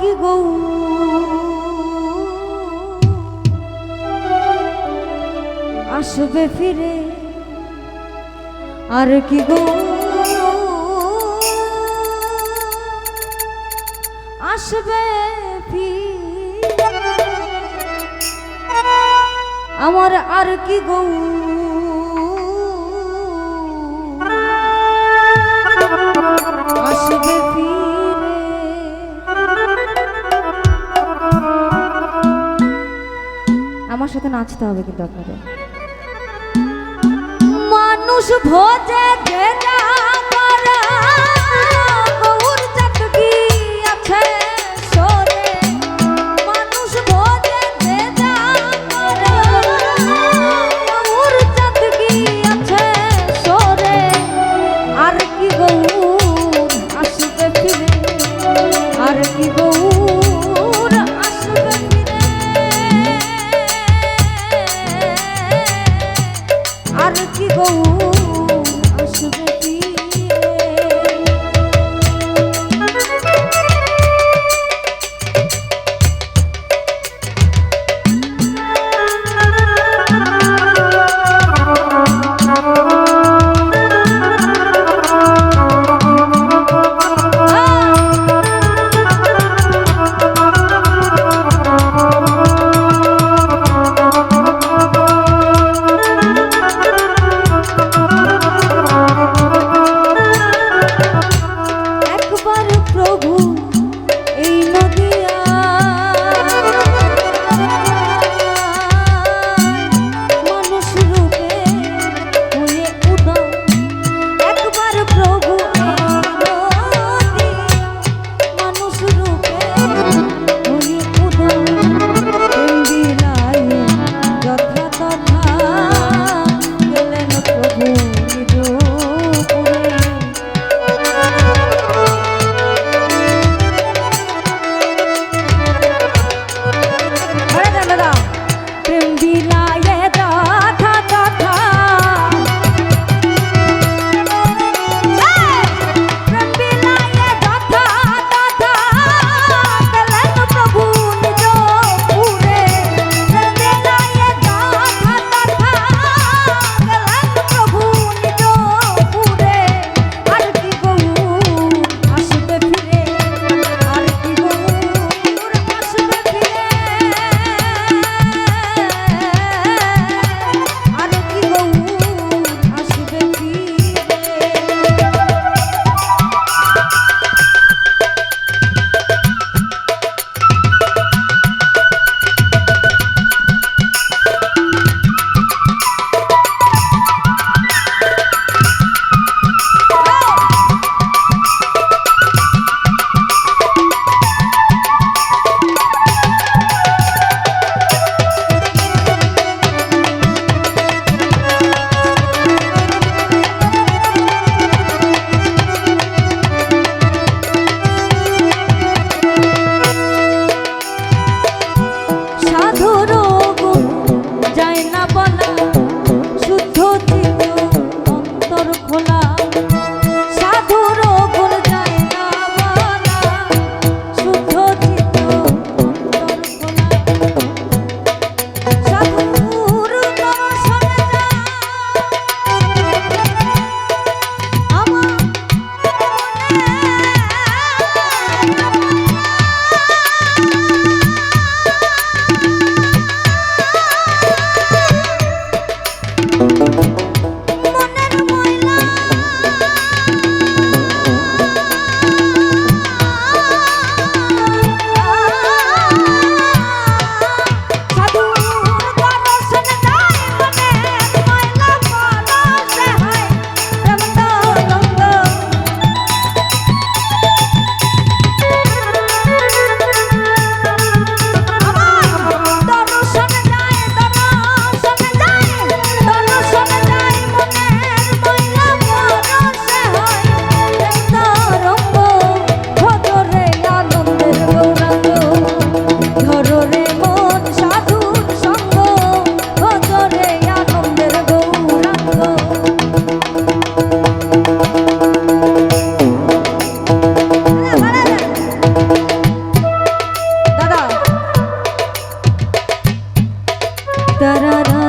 কি গৌ? আসবে ফিরে আর কি গো? আসবে আমার আর কি গৌ? আমার সাথে নাচতে হবে কিন্তু আপনাদের। মানুষ ভোজে ভেজা করা গৌর চাটকি আছে। সাধু